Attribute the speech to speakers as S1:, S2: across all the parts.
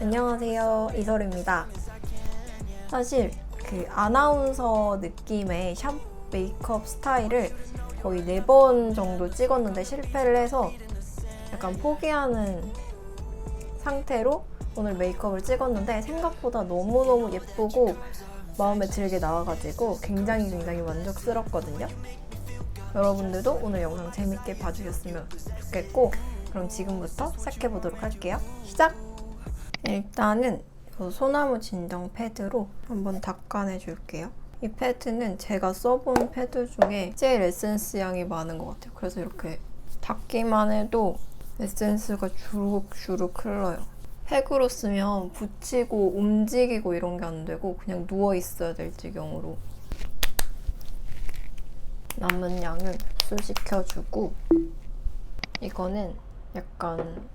S1: 안녕하세요 이설입니다. 사실 그 아나운서 느낌의 샵 메이크업 스타일을 거의 네 번 정도 찍었는데 실패를 해서 약간 포기하는 상태로 오늘 메이크업을 찍었는데 생각보다 너무너무 예쁘고 마음에 들게 나와가지고 굉장히 굉장히 만족스럽거든요. 여러분들도 오늘 영상 재밌게 봐주셨으면 좋겠고 그럼 지금부터 시작해 보도록 할게요. 시작! 일단은 이 소나무 진정 패드로 한번 닦아내 줄게요. 이 패드는 제가 써본 패드 중에 제일 에센스 양이 많은 것 같아요. 그래서 이렇게 닦기만 해도 에센스가 주룩주룩 흘러요. 팩으로 쓰면 붙이고 움직이고 이런 게 안 되고 그냥 누워 있어야 될 지경으로 남은 양을 흡수시켜주고 이거는 약간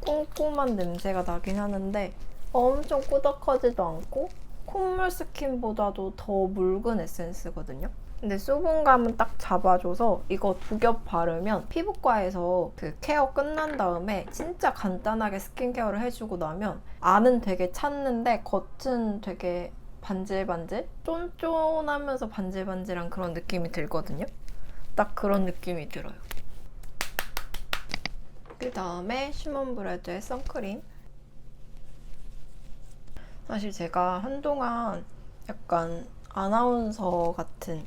S1: 꼼꼼한 냄새가 나긴 하는데 엄청 꾸덕하지도 않고 콧물 스킨보다도 더 묽은 에센스거든요. 근데 수분감은 딱 잡아줘서 이거 두 겹 바르면 피부과에서 그 케어 끝난 다음에 진짜 간단하게 스킨케어를 해주고 나면 안은 되게 찼는데 겉은 되게 반질반질? 쫀쫀하면서 반질반질한 그런 느낌이 들거든요. 딱 그런 느낌이 들어요. 그 다음에 슈먼브레드의 선크림. 사실 제가 한동안 약간 아나운서 같은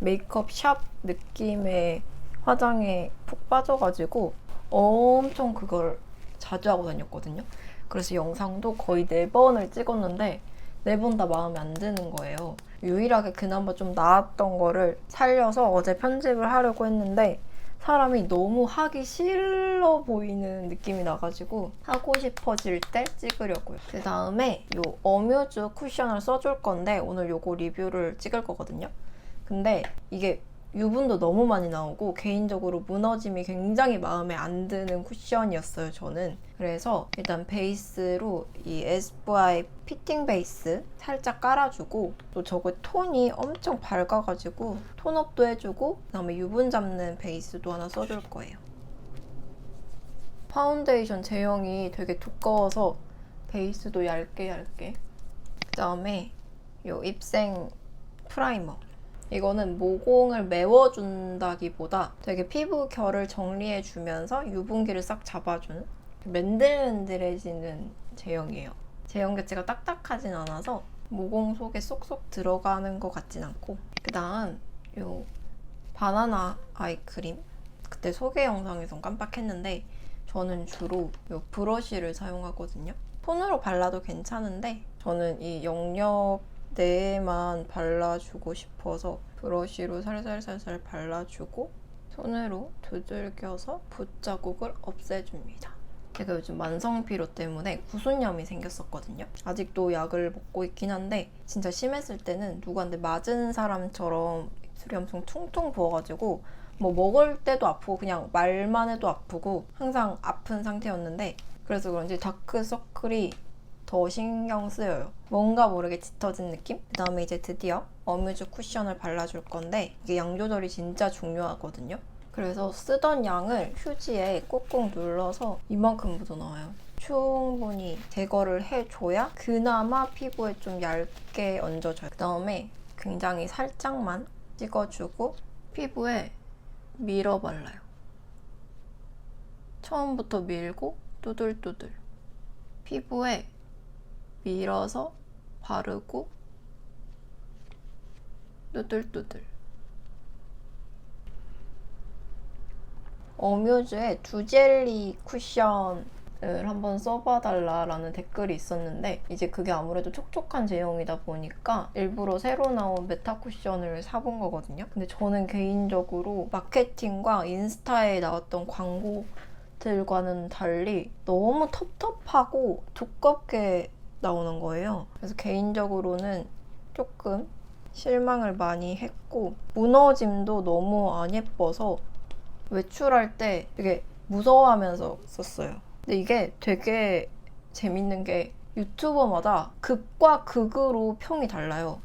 S1: 메이크업 샵 느낌의 화장에 푹 빠져가지고 엄청 그걸 자주 하고 다녔거든요. 그래서 영상도 거의 네 번을 찍었는데 네 번 다 마음에 안 드는 거예요. 유일하게 그나마 좀 나았던 거를 살려서 어제 편집을 하려고 했는데 사람이 너무 하기 싫어 보이는 느낌이 나가지고 하고 싶어질 때 찍으려고요. 그 다음에 이 어뮤즈 쿠션을 써줄 건데 오늘 요거 리뷰를 찍을 거거든요. 근데 이게 유분도 너무 많이 나오고 개인적으로 무너짐이 굉장히 마음에 안 드는 쿠션이었어요 저는. 그래서 일단 베이스로 이 SVI 피팅 베이스 살짝 깔아주고 또 저거 톤이 엄청 밝아가지고 톤업도 해주고 그다음에 유분 잡는 베이스도 하나 써줄 거예요. 파운데이션 제형이 되게 두꺼워서 베이스도 얇게 얇게. 그다음에 요 입생 프라이머 이거는 모공을 메워준다기보다 되게 피부 결을 정리해주면서 유분기를 싹 잡아주는 맨들맨들해지는 제형이에요. 제형 자체가 딱딱하진 않아서 모공 속에 쏙쏙 들어가는 것 같진 않고 그 다음 요 바나나 아이크림 그때 소개 영상에선 깜빡했는데 저는 주로 요 브러쉬를 사용하거든요. 손으로 발라도 괜찮은데 저는 이 영역 내에만 발라주고 싶어서 브러쉬로 살살살살 발라주고 손으로 두들겨서 붓자국을 없애줍니다. 제가 요즘 만성피로 때문에 구순염이 생겼었거든요. 아직도 약을 먹고 있긴 한데 진짜 심했을 때는 누구한테 맞은 사람처럼 입술이 엄청 퉁퉁 부어가지고 뭐 먹을 때도 아프고 그냥 말만 해도 아프고 항상 아픈 상태였는데 그래서 그런지 다크서클이 더 신경 쓰여요. 뭔가 모르게 짙어진 느낌? 그 다음에 이제 드디어 어뮤즈 쿠션을 발라줄 건데 이게 양 조절이 진짜 중요하거든요. 그래서 쓰던 양을 휴지에 꾹꾹 눌러서 이만큼 묻어나와요. 충분히 제거를 해줘야 그나마 피부에 좀 얇게 얹어져요. 그 다음에 굉장히 살짝만 찍어주고 피부에 밀어 발라요. 처음부터 밀고 뚜들뚜들. 피부에 밀어서 바르고 뚜들뚜들 어뮤즈의 두젤리 쿠션을 한번 써봐달라라는 댓글이 있었는데 이제 그게 아무래도 촉촉한 제형이다 보니까 일부러 새로 나온 메타 쿠션을 사본 거거든요. 근데 저는 개인적으로 마케팅과 인스타에 나왔던 광고 들과는 달리 너무 텁텁하고 두껍게 나오는 거예요. 그래서 개인적으로는 조금 실망을 많이 했고 무너짐도 너무 안 예뻐서 외출할 때 되게 무서워하면서 썼어요. 근데 이게 되게 재밌는 게 유튜버마다 극과 극으로 평이 달라요.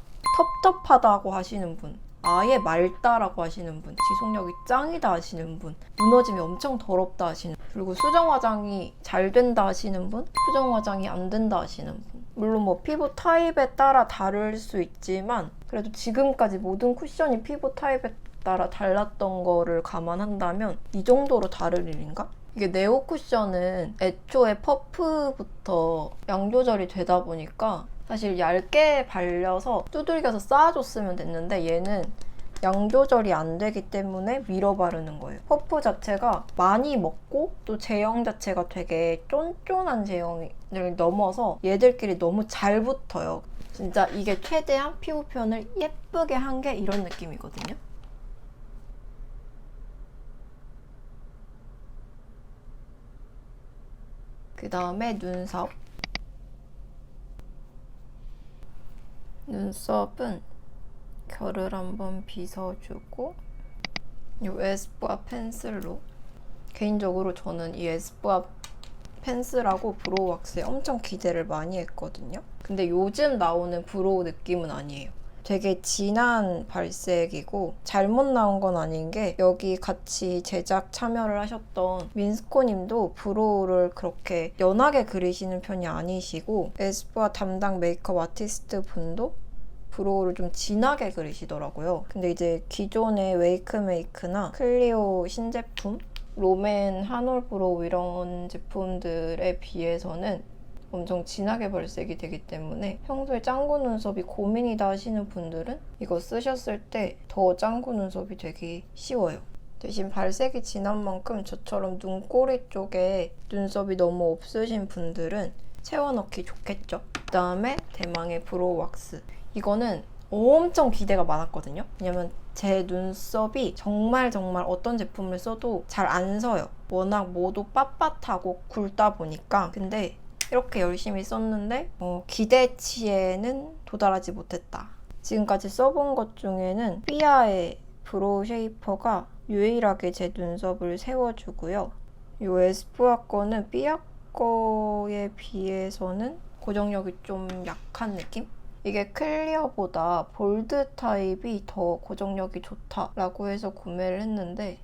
S1: 텁텁하다고 하시는 분, 아예 맑다라고 하시는 분, 지속력이 짱이다 하시는 분, 무너짐이 엄청 더럽다 하시는 분. 그리고 수정 화장이 잘 된다 하시는 분, 수정 화장이 안 된다 하시는 분. 물론 뭐 피부 타입에 따라 다를 수 있지만 그래도 지금까지 모든 쿠션이 피부 타입에 따라 달랐던 거를 감안한다면 이 정도로 다를 일인가? 이게 네오 쿠션은 애초에 퍼프부터 양 조절이 되다 보니까 사실 얇게 발려서 두들겨서 쌓아줬으면 됐는데 얘는 양 조절이 안 되기 때문에 밀어 바르는 거예요. 퍼프 자체가 많이 먹고 또 제형 자체가 되게 쫀쫀한 제형을 넘어서 얘들끼리 너무 잘 붙어요. 진짜 이게 최대한 피부 표현을 예쁘게 한 게 이런 느낌이거든요. 그 다음에 눈썹. 눈썹은 결을 한번 빗어주고 이 에스쁘아 펜슬로 개인적으로 저는 이 에스쁘아 펜슬하고 브로우 왁스에 엄청 기대를 많이 했거든요. 근데 요즘 나오는 브로우 느낌은 아니에요. 되게 진한 발색이고 잘못 나온 건 아닌 게 여기 같이 제작 참여를 하셨던 민스코님도 브로우를 그렇게 연하게 그리시는 편이 아니시고 에스쁘아 담당 메이크업 아티스트 분도 브로우를 좀 진하게 그리시더라고요. 근데 이제 기존의 웨이크메이크나 클리오 신제품, 롬앤 한올 브로우 이런 제품들에 비해서는 엄청 진하게 발색이 되기 때문에 평소에 짱구 눈썹이 고민이다 하시는 분들은 이거 쓰셨을 때 더 짱구 눈썹이 되기 쉬워요. 대신 발색이 진한 만큼 저처럼 눈꼬리 쪽에 눈썹이 너무 없으신 분들은 채워넣기 좋겠죠. 그 다음에 대망의 브로우 왁스. 이거는 엄청 기대가 많았거든요. 왜냐면 제 눈썹이 정말 정말 어떤 제품을 써도 잘 안 서요. 워낙 모두 빳빳하고 굵다 보니까. 근데 이렇게 열심히 썼는데 어, 기대치에는 도달하지 못했다. 지금까지 써본 것 중에는 삐아의 브로우 쉐이퍼가 유일하게 제 눈썹을 세워주고요. 이 에스쁘아 거는 삐아 거에 비해서는 고정력이 좀 약한 느낌? 이게 클리어보다 볼드 타입이 더 고정력이 좋다라고 해서 구매를 했는데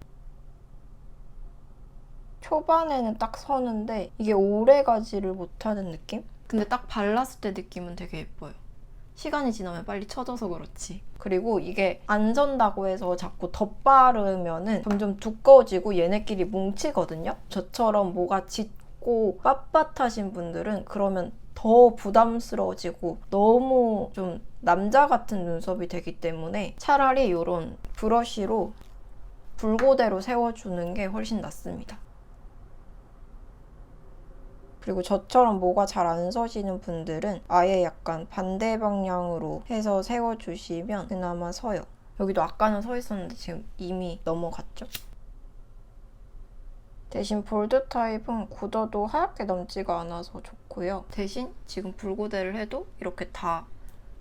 S1: 초반에는 딱 서는데 이게 오래 가지를 못하는 느낌? 근데 딱 발랐을 때 느낌은 되게 예뻐요. 시간이 지나면 빨리 쳐져서 그렇지. 그리고 이게 안 전다고 해서 자꾸 덧바르면은 점점 두꺼워지고 얘네끼리 뭉치거든요. 저처럼 뭐가 짙고 빳빳하신 분들은 그러면 더 부담스러워지고 너무 좀 남자 같은 눈썹이 되기 때문에 차라리 이런 브러쉬로 불고대로 세워주는 게 훨씬 낫습니다. 그리고 저처럼 뭐가 잘 안 서시는 분들은 아예 약간 반대 방향으로 해서 세워주시면 그나마 서요. 여기도 아까는 서 있었는데 지금 이미 넘어갔죠? 대신 볼드 타입은 굳어도 하얗게 남지가 않아서 좋고 요. 대신 지금 불고대를 해도 이렇게 다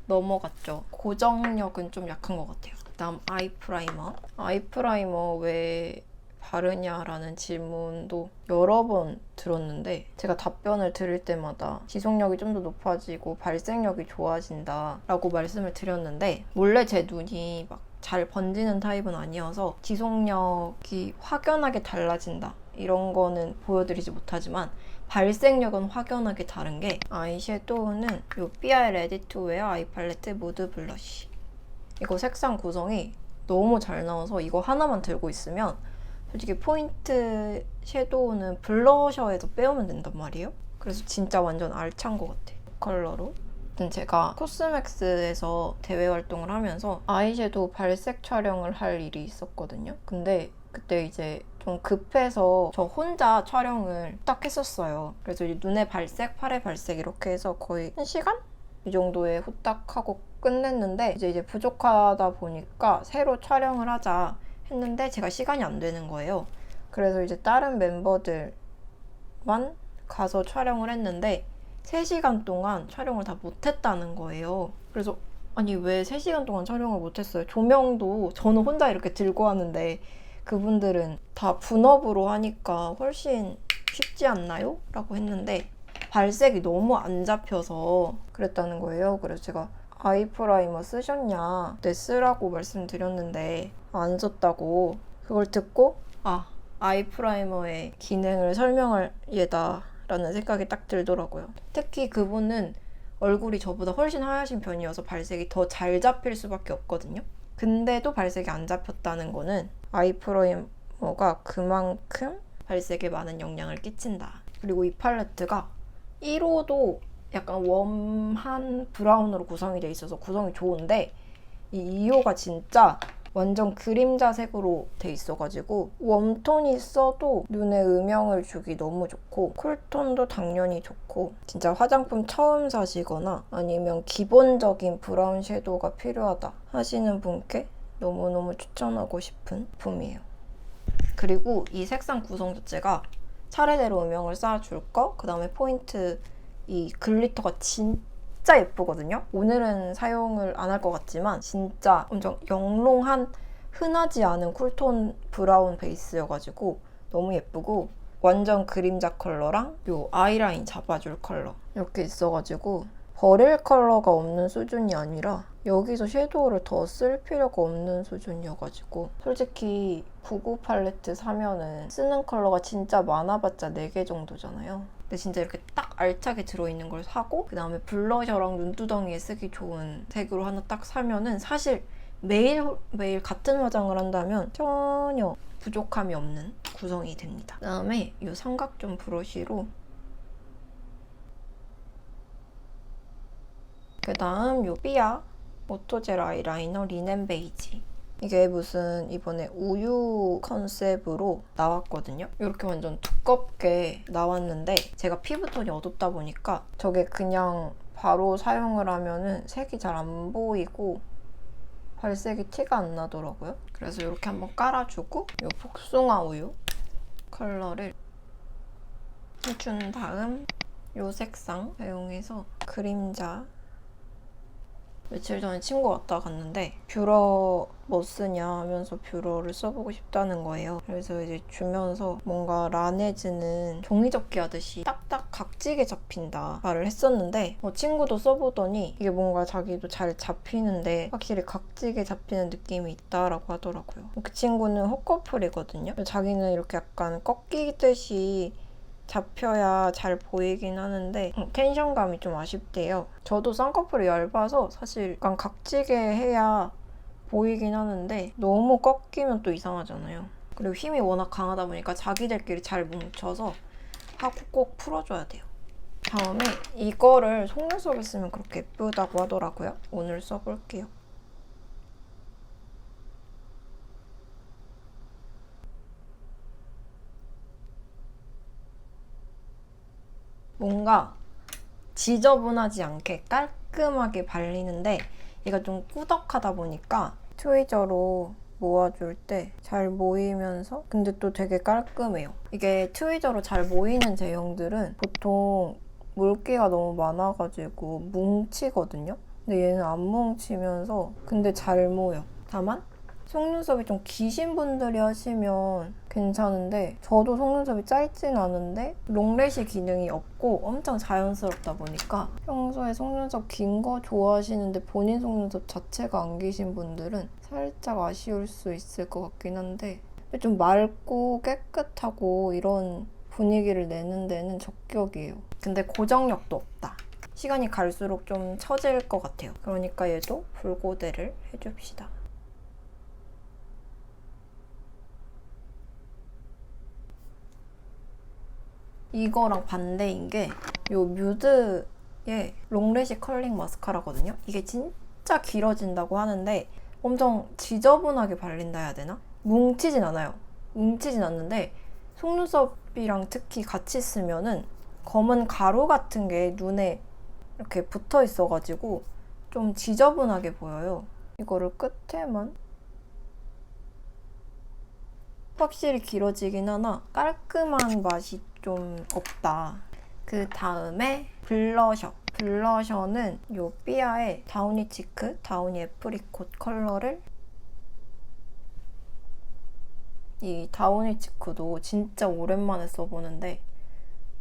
S1: 넘어갔죠. 고정력은 좀 약한 것 같아요. 그다음 아이 프라이머. 아이 프라이머 왜 바르냐라는 질문도 여러 번 들었는데 제가 답변을 들을 때마다 지속력이 좀 더 높아지고 발색력이 좋아진다라고 말씀을 드렸는데 원래 제 눈이 막 잘 번지는 타입은 아니어서 지속력이 확연하게 달라진다 이런 거는 보여드리지 못하지만 발색력은 확연하게 다른 게 아이섀도우는 이 삐아의 레디 투 웨어 아이 팔레트 무드 블러쉬 이거 색상 구성이 너무 잘 나와서 이거 하나만 들고 있으면 솔직히 포인트 섀도우는 블러셔에서 빼오면 된단 말이에요. 그래서 진짜 완전 알찬 것 같아. 컬러로. 제가 코스맥스에서 대외 활동을 하면서 아이섀도우 발색 촬영을 할 일이 있었거든요. 근데 그때 이제 좀 급해서 저 혼자 촬영을 딱 했었어요. 그래서 눈에 발색, 팔에 발색 이렇게 해서 거의 한 시간? 이 정도에 후딱 하고 끝냈는데 이제 이제 부족하다 보니까 새로 촬영을 하자 했는데 제가 시간이 안 되는 거예요. 그래서 이제 다른 멤버들만 가서 촬영을 했는데 3시간 동안 촬영을 다 못했다는 거예요. 그래서 아니 왜 3시간 동안 촬영을 못했어요? 조명도 저는 혼자 이렇게 들고 왔는데 그분들은 다 분업으로 하니까 훨씬 쉽지 않나요? 라고 했는데 발색이 너무 안 잡혀서 그랬다는 거예요. 그래서 제가 아이 프라이머 쓰셨냐? 네 쓰라고 말씀드렸는데 안 썼다고 그걸 듣고 아 아이 프라이머의 기능을 설명할 예다 라는 생각이 딱 들더라고요. 특히 그분은 얼굴이 저보다 훨씬 하얗신 편이어서 발색이 더 잘 잡힐 수밖에 없거든요. 근데도 발색이 안 잡혔다는 거는 아이 프라이머가 그만큼 발색에 많은 영향을 끼친다. 그리고 이 팔레트가 1호도 약간 웜한 브라운으로 구성이 돼 있어서 구성이 좋은데 이 2호가 진짜 완전 그림자 색으로 돼 있어가지고 웜톤이 써도 눈에 음영을 주기 너무 좋고 쿨톤도 당연히 좋고 진짜 화장품 처음 사시거나 아니면 기본적인 브라운 섀도우가 필요하다 하시는 분께 너무너무 추천하고 싶은 제품이에요. 그리고 이 색상 구성 자체가 차례대로 음영을 쌓아줄 거, 그 다음에 포인트 이 글리터가 진짜 예쁘거든요. 오늘은 사용을 안 할 것 같지만 진짜 엄청 영롱한 흔하지 않은 쿨톤 브라운 베이스여가지고 너무 예쁘고 완전 그림자 컬러랑 요 아이라인 잡아줄 컬러 이렇게 있어가지고 버릴 컬러가 없는 수준이 아니라 여기서 섀도우를 더 쓸 필요가 없는 수준이어가지고 솔직히 99 팔레트 사면은 쓰는 컬러가 진짜 많아봤자 4개 정도잖아요. 근데 진짜 이렇게 딱 알차게 들어있는 걸 사고 그 다음에 블러셔랑 눈두덩이에 쓰기 좋은 색으로 하나 딱 사면은 사실 매일 매일 같은 화장을 한다면 전혀 부족함이 없는 구성이 됩니다. 그 다음에 이 삼각존 브러쉬로 그 다음 요 삐아 오토젤 아이라이너 리넨 베이지 이게 무슨 이번에 우유 컨셉으로 나왔거든요. 이렇게 완전 두껍게 나왔는데 제가 피부톤이 어둡다 보니까 저게 그냥 바로 사용을 하면은 색이 잘 안 보이고 발색이 티가 안 나더라고요. 그래서 이렇게 한번 깔아주고 이 복숭아 우유 컬러를 해준 다음 이 색상 사용해서 그림자 며칠 전에 친구 왔다 갔는데 뷰러 뭐 쓰냐 하면서 뷰러를 써보고 싶다는 거예요. 그래서 이제 주면서 뭔가 라네즈는 종이접기 하듯이 딱딱 각지게 잡힌다 말을 했었는데 어, 친구도 써보더니 이게 뭔가 자기도 잘 잡히는데 확실히 각지게 잡히는 느낌이 있다라고 하더라고요. 그 친구는 헛커플이거든요. 자기는 이렇게 약간 꺾이듯이 잡혀야 잘 보이긴 하는데 음, 텐션감이 좀 아쉽대요. 저도 쌍꺼풀이 얇아서 사실 약간 각지게 해야 보이긴 하는데 너무 꺾이면 또 이상하잖아요. 그리고 힘이 워낙 강하다 보니까 자기들끼리 잘 뭉쳐서 하고 꼭 풀어줘야 돼요. 다음에 이거를 속눈썹에 쓰면 그렇게 예쁘다고 하더라고요. 오늘 써볼게요. 뭔가 지저분하지 않게 깔끔하게 발리는데 얘가 좀 꾸덕하다 보니까 트위저로 모아줄 때 잘 모이면서 근데 또 되게 깔끔해요. 이게 트위저로 잘 모이는 제형들은 보통 물기가 너무 많아가지고 뭉치거든요. 근데 얘는 안 뭉치면서 근데 잘 모여. 다만 속눈썹이 좀 기신 분들이 하시면 괜찮은데 저도 속눈썹이 짧진 않은데 롱래시 기능이 없고 엄청 자연스럽다 보니까 평소에 속눈썹 긴 거 좋아하시는데 본인 속눈썹 자체가 안 기신 분들은 살짝 아쉬울 수 있을 것 같긴 한데 좀 맑고 깨끗하고 이런 분위기를 내는 데는 적격이에요. 근데 고정력도 없다. 시간이 갈수록 좀 처질 것 같아요. 그러니까 얘도 불고데를 해줍시다. 이거랑 반대인 게요 뮤드의 롱래시 컬링 마스카라거든요. 이게 진짜 길어진다고 하는데 엄청 지저분하게 발린다 해야 되나? 뭉치진 않아요. 뭉치진 않는데 속눈썹이랑 특히 같이 쓰면은 검은 가루 같은 게 눈에 이렇게 붙어 있어가지고 좀 지저분하게 보여요. 이거를 끝에만 확실히 길어지긴 하나 깔끔한 맛이 좀 없다. 그 다음에 블러셔. 블러셔는 요 삐아의 다우니 치크, 다우니 애프리콧 컬러를 이 다우니 치크도 진짜 오랜만에 써보는데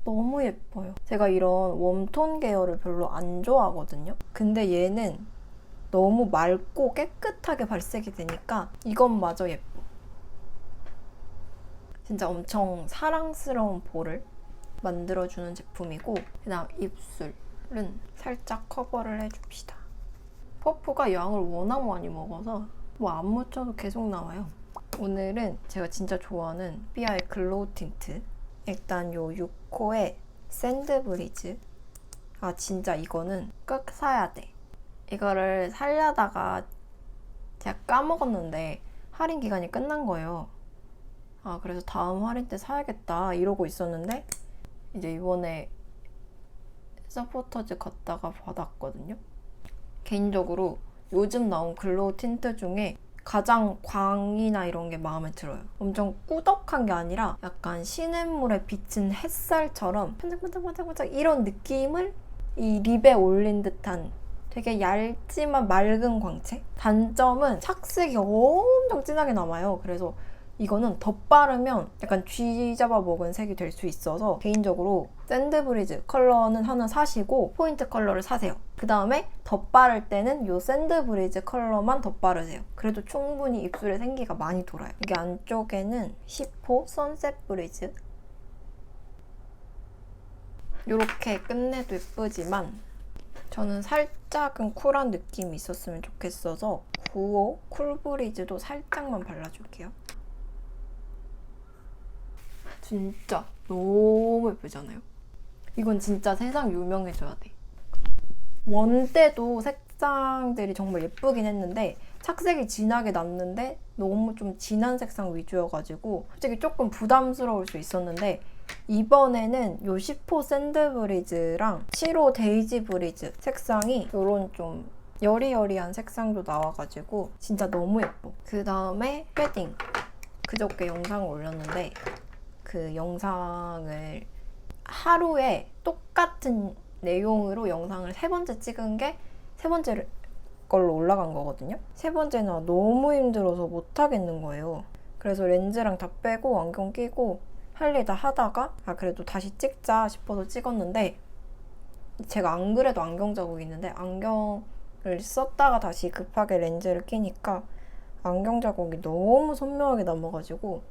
S1: 너무 예뻐요. 제가 이런 웜톤 계열을 별로 안 좋아하거든요. 근데 얘는 너무 맑고 깨끗하게 발색이 되니까 이것마저 예뻐. 진짜 엄청 사랑스러운 볼을 만들어주는 제품이고 그다음 입술은 살짝 커버를 해줍시다. 퍼프가 양을 워낙 많이 먹어서 뭐 안 묻혀도 계속 나와요. 오늘은 제가 진짜 좋아하는 삐아의 글로우 틴트 일단 요 6호의 샌드 브리즈 아 진짜 이거는 꼭 사야 돼 이거를 살려다가 제가 까먹었는데 할인 기간이 끝난 거예요 아 그래서 다음 할인 때 사야겠다 이러고 있었는데 이제 이번에 서포터즈 갔다가 받았거든요 개인적으로 요즘 나온 글로우 틴트 중에 가장 광이나 이런 게 마음에 들어요. 엄청 꾸덕한 게 아니라 약간 시냇물에 비친 햇살처럼 반짝반짝반짝반짝 이런 느낌을 이 립에 올린 듯한 되게 얇지만 맑은 광채? 단점은 착색이 엄청 진하게 남아요. 그래서 이거는 덧바르면 약간 쥐 잡아 먹은 색이 될 수 있어서 개인적으로 샌드브리즈 컬러는 하나 사시고 포인트 컬러를 사세요. 그 다음에 덧바를 때는 이 샌드브리즈 컬러만 덧바르세요. 그래도 충분히 입술에 생기가 많이 돌아요. 이게 안쪽에는 10호 선셋 브리즈 이렇게 끝내도 예쁘지만 저는 살짝은 쿨한 느낌이 있었으면 좋겠어서 9호 쿨브리즈도 살짝만 발라줄게요. 진짜 너무 예쁘잖아요. 이건 진짜 세상 유명해져야 돼. 원 때도 색상들이 정말 예쁘긴 했는데 착색이 진하게 났는데 너무 좀 진한 색상 위주여가지고 솔직히 조금 부담스러울 수 있었는데 이번에는 요 10호 샌드 브리즈랑 7호 데이지 브리즈 색상이 요런 좀 여리여리한 색상도 나와가지고 진짜 너무 예뻐. 그 다음에 패딩. 그저께 영상을 올렸는데 그 영상을 하루에 똑같은 내용으로 영상을 세 번째 찍은 게 세 번째 걸로 올라간 거거든요. 세 번째는 너무 힘들어서 못 하겠는 거예요. 그래서 렌즈랑 다 빼고 안경 끼고 할 일 다 하다가 아 그래도 다시 찍자 싶어서 찍었는데 제가 안 그래도 안경 자국이 있는데 안경을 썼다가 다시 급하게 렌즈를 끼니까 안경 자국이 너무 선명하게 남아가지고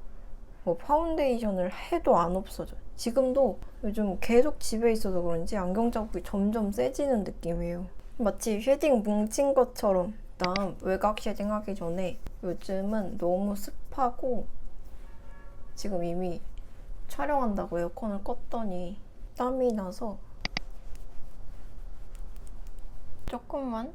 S1: 뭐 파운데이션을 해도 안 없어져. 지금도 요즘 계속 집에 있어서 그런지 안경 자국이 점점 세지는 느낌이에요. 마치 쉐딩 뭉친 것처럼. 다음 외곽 쉐딩 하기 전에 요즘은 너무 습하고 지금 이미 촬영한다고 에어컨을 껐더니 땀이 나서 조금만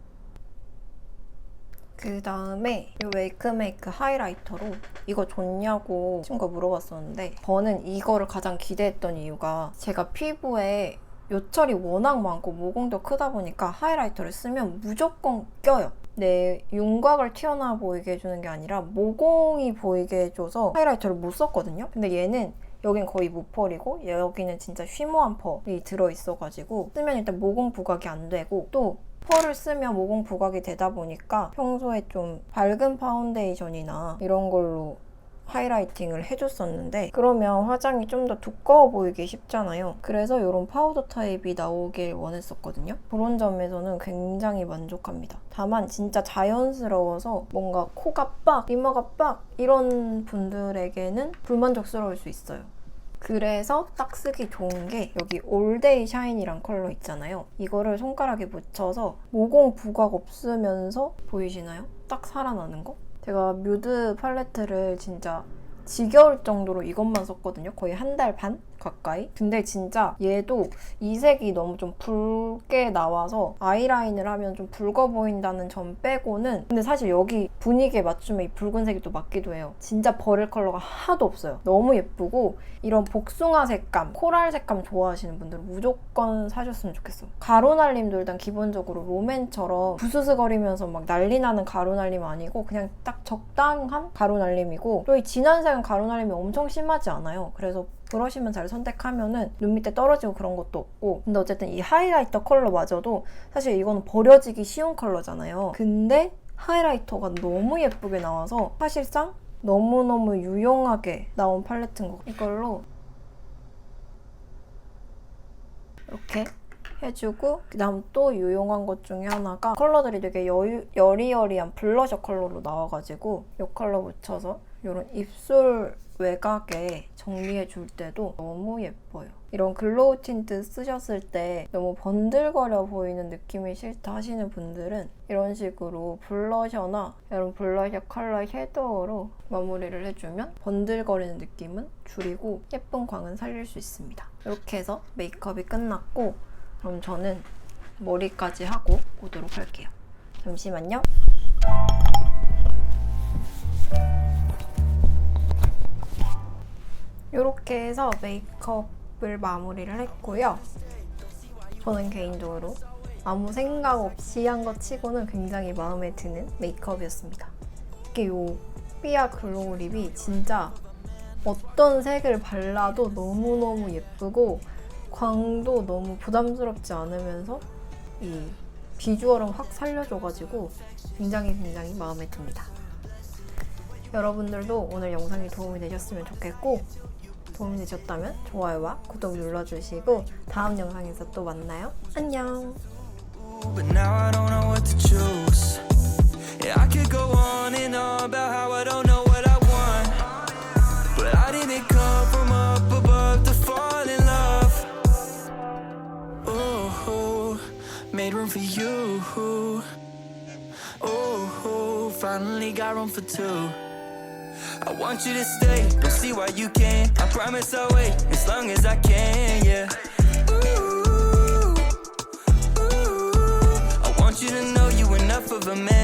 S1: 그 다음에 이 웨이크메이크 하이라이터로 이거 좋냐고 친구가 물어봤었는데 저는 이거를 가장 기대했던 이유가 제가 피부에 요철이 워낙 많고 모공도 크다 보니까 하이라이터를 쓰면 무조건 껴요. 내 윤곽을 튀어나와 보이게 해주는 게 아니라 모공이 보이게 해줘서 하이라이터를 못 썼거든요. 근데 얘는 여긴 거의 무펄이고 여기는 진짜 쉬머한 펄이 들어있어가지고 쓰면 일단 모공 부각이 안 되고 또 펄을 쓰면 모공 부각이 되다 보니까 평소에 좀 밝은 파운데이션이나 이런 걸로 하이라이팅을 해줬었는데 그러면 화장이 좀 더 두꺼워 보이기 쉽잖아요. 그래서 이런 파우더 타입이 나오길 원했었거든요. 그런 점에서는 굉장히 만족합니다. 다만 진짜 자연스러워서 뭔가 코가 빡, 이마가 빡 이런 분들에게는 불만족스러울 수 있어요. 그래서 딱 쓰기 좋은 게 여기 올데이 샤인이란 컬러 있잖아요. 이거를 손가락에 묻혀서 모공 부각 없으면서 보이시나요? 딱 살아나는 거? 제가 뮤드 팔레트를 진짜 지겨울 정도로 이것만 썼거든요. 거의 한 달 반 가까이. 근데 진짜 얘도 이 색이 너무 좀 붉게 나와서 아이라인을 하면 좀 붉어 보인다는 점 빼고는 근데 사실 여기 분위기에 맞추면 이 붉은색이 또 맞기도 해요. 진짜 버릴 컬러가 하나도 없어요. 너무 예쁘고 이런 복숭아 색감, 코랄 색감 좋아하시는 분들은 무조건 사셨으면 좋겠어. 가루 날림도 일단 기본적으로 롬앤처럼 부스스거리면서 막 난리 나는 가루 날림 아니고 그냥 딱 적당한 가루 날림이고 또 이 진한 색은 가루 날림이 엄청 심하지 않아요. 그래서 브러쉬만 잘 선택하면은 눈 밑에 떨어지고 그런 것도 없고 근데 어쨌든 이 하이라이터 컬러마저도 사실 이거는 버려지기 쉬운 컬러잖아요. 근데 하이라이터가 너무 예쁘게 나와서 사실상 너무너무 유용하게 나온 팔레트인 것 같아요. 이걸로 이렇게 해주고 그다음 또 유용한 것 중에 하나가 컬러들이 되게 여유, 여리여리한 블러셔 컬러로 나와가지고 이 컬러 묻혀서 이런 입술 외곽에 정리해 줄 때도 너무 예뻐요. 이런 글로우 틴트 쓰셨을 때 너무 번들거려 보이는 느낌이 싫다 하시는 분들은 이런 식으로 블러셔나 이런 블러셔 컬러 섀도우로 마무리를 해주면 번들거리는 느낌은 줄이고 예쁜 광은 살릴 수 있습니다. 이렇게 해서 메이크업이 끝났고 그럼 저는 머리까지 하고 오도록 할게요. 잠시만요. 이렇게 해서 메이크업을 마무리를 했고요. 저는 개인적으로 아무 생각 없이 한 것 치고는 굉장히 마음에 드는 메이크업이었습니다. 이게 요 삐아 글로우 립이 진짜 어떤 색을 발라도 너무너무 예쁘고 광도 너무 부담스럽지 않으면서 이 비주얼은 확 살려줘가지고 굉장히 굉장히 마음에 듭니다. 여러분들도 오늘 영상이 도움이 되셨으면 좋겠고 도움이 되셨다면 좋아요와 구독 눌러주시고 다음 영상에서 또 만나요. 안녕.
S2: But now I don't know what to choose. Yeah, I could go on and on about how I don't know what I want. But I didn't come from up above to fall in love. Ooh, made room for you. Ooh, finally got room for two. I want you to stay, don't see why you can't. I promise I'll wait as long as I can, yeah. Ooh, ooh, I want you to know you enough of a man.